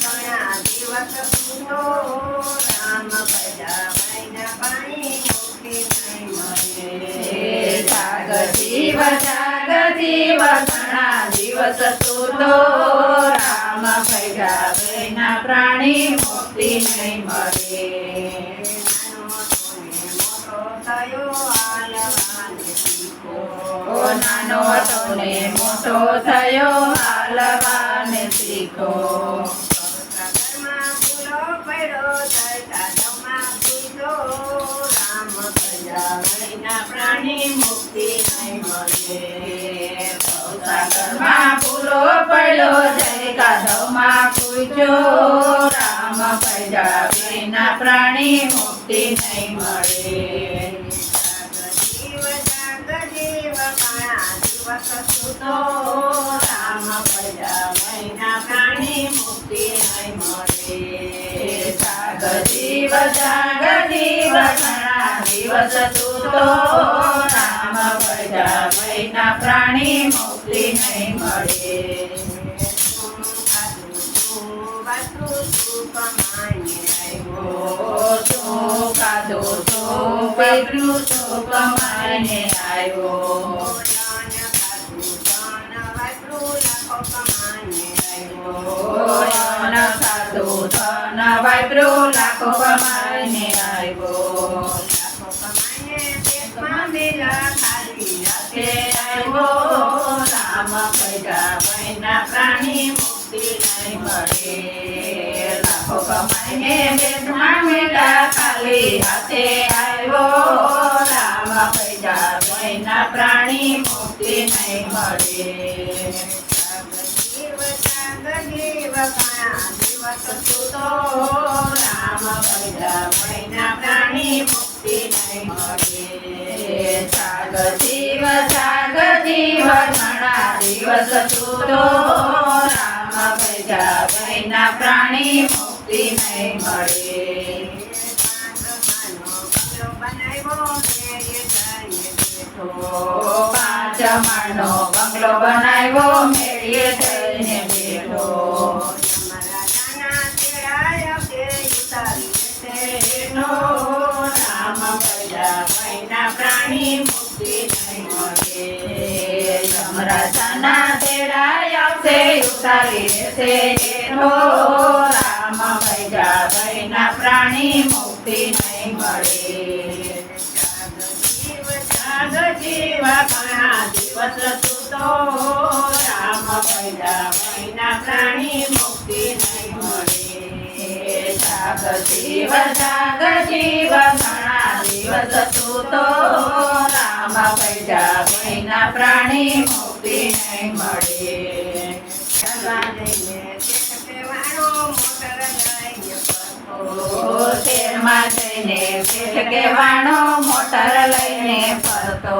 ઘણા દિવસ સૂતો રામ ભજા મૈના પાણી મુક્તિ નહીં મળે જાગ જીવ જાગ જીવ ઘણા દિવસ સૂતો રામ ભૈયા પ્રાણી મુક્તિ નહીં મળે નાનો હતો ને મોટો થયો હાલવાને શીખો રામ પ્રજા મૈના પ્રાણી મુક્તિ નહીં મળે. સાગરમાં ફૂલો પડ્યો જય કાદવમાં પૂછ્યો રામ ભૈયા વિના પ્રાણી મુક્તિ નહીં મળે. જીવ જાગ જીવ સુતો દિવસ પ્રાણી મોકલી નહીં મળે ઓ તું કાદો તો પેગરું પ્રાણી મુક્તિ નહીં મળે. લાખો કમાઈને બેટમાં મેળા રામ ભજા વૈના પ્રાણી પ્રાણી મુક્તિ નહીં મળે. જાગ જીવ જાગ જીવ દિવસ તૂટો રામ ભજા વૈના પ્રાણી મુક્તિ નહીં મળે પાંચ માળનો બંગલો બનાવ્યો, મેળીએ થઈને બેઠો. રામ યમરાજાના તેડાય પ્રાણી મુક્તિ નહીં મળે. જાગ જીવ ઘણા મૈના પ્રાણી મુક્તિ નહીં મળે. જાગ જીવ જાગ જીવ ઘણા દિવસ તૂટો રામ ભૈયા પ્રાણી મળે જઈને પેટ કહેવાનો મોટર લઈને ફરતો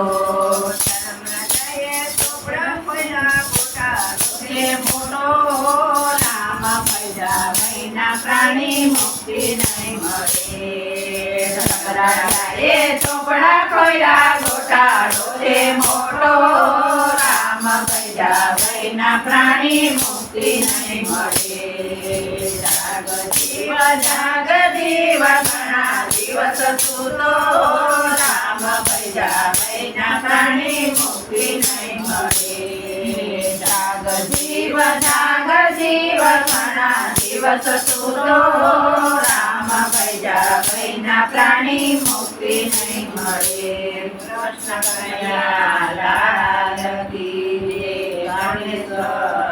એ મોટો રામ ભૈયા મૈના પ્રાણી મુક્તિ નહીં મળે ચોપડા ખોયા ગોટાળો મોટો રામ ભૈયા મૈના પ્રાણી મુક્તિ નહીં મળે જાગ જીવ જાગ જીવ ઘણા દિવસ સૂતો રામ ભૈયા મૈના પ્રાણી મુક્તિ નહીં મળે જાગ જીવ જાગ જીવ ઘણા દિવસ સૂતો રામ ભૈયા મૈના પ્રાણી મુક્તિ નહીં મળે કૃષ્ણ કનૈયા લાલ કી જય. ગણેશ